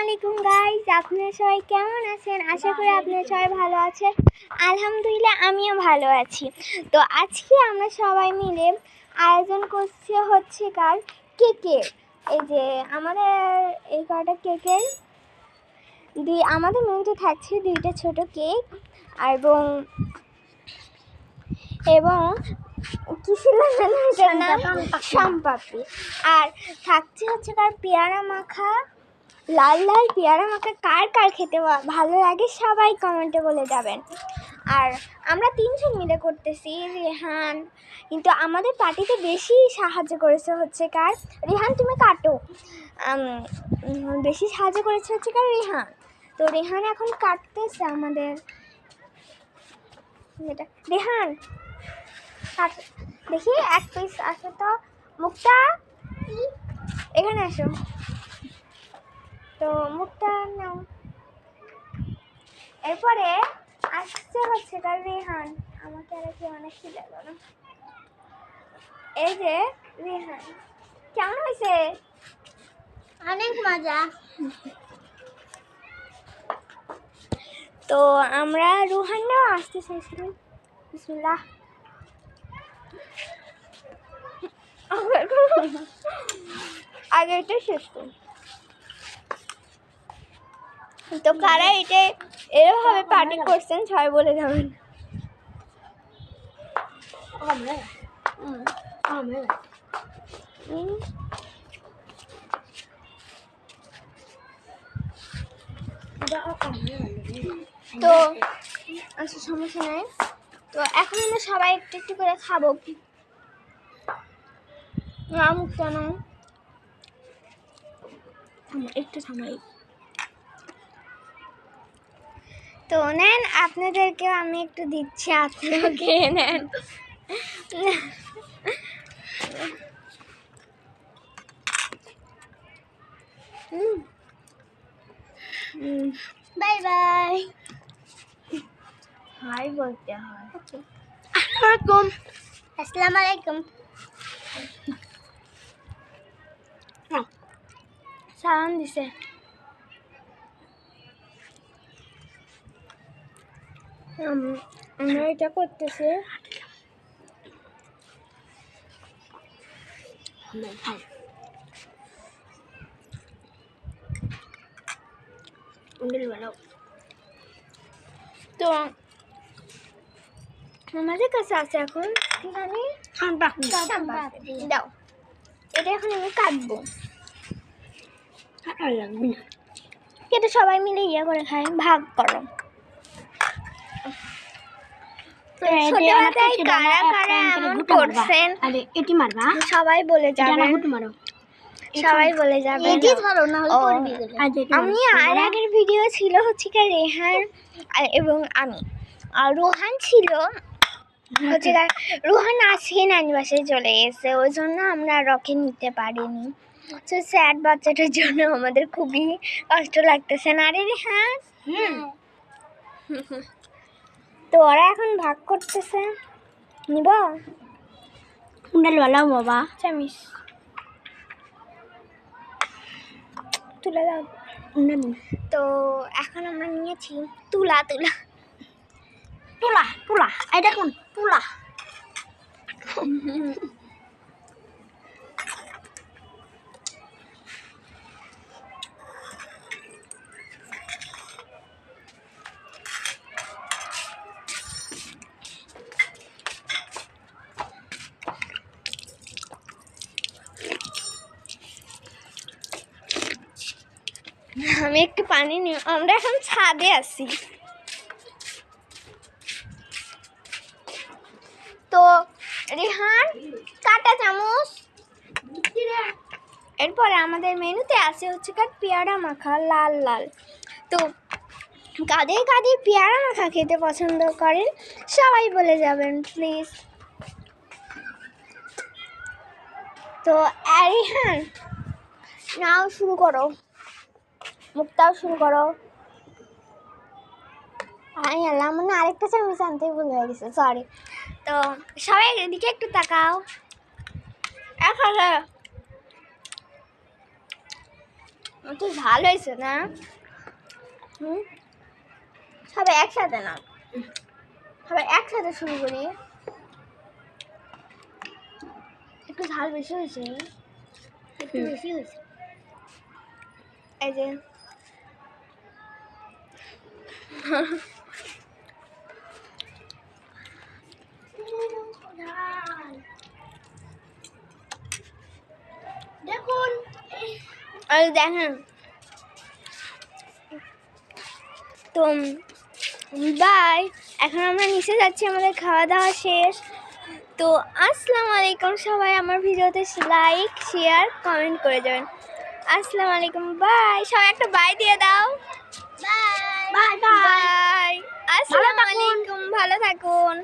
আলাইকুম গাইস আপনারা সবাই কেমন আছেন? আশা করি আপনারা সবাই ভালো আছেন। আলহামদুলিল্লাহ আমিও ভালো আছি। তো আজকে আমরা সবাই মিলে আয়োজন করছি হচ্ছে কার? কেকের। এই যে আমাদের এই কটা কেকের? দুই আমাদের মেনুতে থাকছে দুইটা ছোট কেক এবং এবং শামপাপড়ি আর থাকছে হচ্ছে কার? পেয়ারা মাখা লাল লাল পেয়ারা মাখা কার কার খেতে ভালো লাগে সবাই কমেন্টে বলে যাবেন। আর আমরা তিনজন মিলে করতেছি, রেহান। কিন্তু আমাদের পার্টিতে বেশি সাহায্য করেছে হচ্ছে কার? রেহান, তুমি কাটো। বেশি সাহায্য করেছে হচ্ছে কার? রেহান। তো রেহান এখন কাটতেছে আমাদের। এটা, রেহান, কাট, দেখি, এক পিস আসো তো। মুখটা, এখানে আসো। তো মুখটা নাও। এরপরে আসছে হচ্ছে তার রেহান। আমাকে আর কি অনেক খিদে করো এই যে রেহান কেমন হয়েছে? অনেক মজা। তো আমরা রুহানরাও আসতে চাইছিলাম। বিসমুল্লাহ। আগে এটা শেষ করি তো কারা এটা এরভাবে পার্টি করছেন, সবাই বলে যাবেন। তো আচ্ছা সমস্যা নাই। তো এখন আমরা সবাই একটু একটু করে খাব। না, মুখটা না একটু থামাই তো নেন আপনাদেরকেও আমি একটু দিচ্ছি আপনারাও খেয়ে নেন। Bye bye. হাই বলতে হয়। আসসালামাইকুম আসসালামু আলাইকুম সালাম দিছে। আমরা এটা করতেছি। তো আমাদের কাছে আছে এখন। দাও। এটা এখন আমি কাটবো। এটা সবাই মিলে ইয়ে করে খাই ভাগ করো তো ছোটবেলায় কারা কারা এমন করছেন? আরে এটি মারবা? সবাই বলে মারো। সবাই বলে ধরো না ও, আমি আর আগের ভিডিও ছিল হচ্ছে কি রেহান এবং আমি। আর রোহান ছিল হচ্ছে গিয়ে- রোহান আজকে নানি বাসায় চলে গেছে ওই জন্য আমরা রকে নিতে পারিনি। তো স্যাড বাচ্চাটার জন্য আমাদের খুবই কষ্ট লাগতেছে না রে রেহান? তো ওরা এখন ভাগ করতেছে। নিব? উন্ডাল বলাও বাবা। চামিস তুলে দাও। তো এখন আমরা নিয়েছি তুলা তুলা। তুলা তুলা এটা কোন? তুলা। আমি একটু পানি নিই আমরা এখন ছাদে আছি। তো, রেহান কাটা চামচ। এরপরে আমাদের মেনুতে আছে হচ্ছে কার পেয়ারা মাখা, লাল লাল। তো কাদের কাদের পেয়ারা মাখা খেতে পছন্দ করেন, সবাই বলে যাবেন প্লিজ তো রেহান, নাও শুরু করো। মুখটাও শুরু করো। আই আল্লাহ মনে আরেকটা চামচ আনতে ভুল হয়ে গেছে সরি তো সবাই এদিকে একটু তাকাও। এখন তো ঝাল হয়েছে না? হুম? সবাই একসাথে না সবাই একসাথে শুরু করি। একটু ঝাল বেশি হয়েছে। একটু বেশি হয়েছে। এই যে। দেখুন। আর দেখেন। তো, বাই, এখন আমরা নিচে যাচ্ছি, আমাদের খাওয়া দাওয়া শেষ। তো, আসসালামু আলাইকুম সবাই, আমার ভিডিওতে লাইক শেয়ার কমেন্ট করে যাবেন। আসসালামু আলাইকুম, বাই। সবাই একটা বাই দিয়ে দাও। বাই বাই আসসালামু আলাইকুম ভালো থাকুন।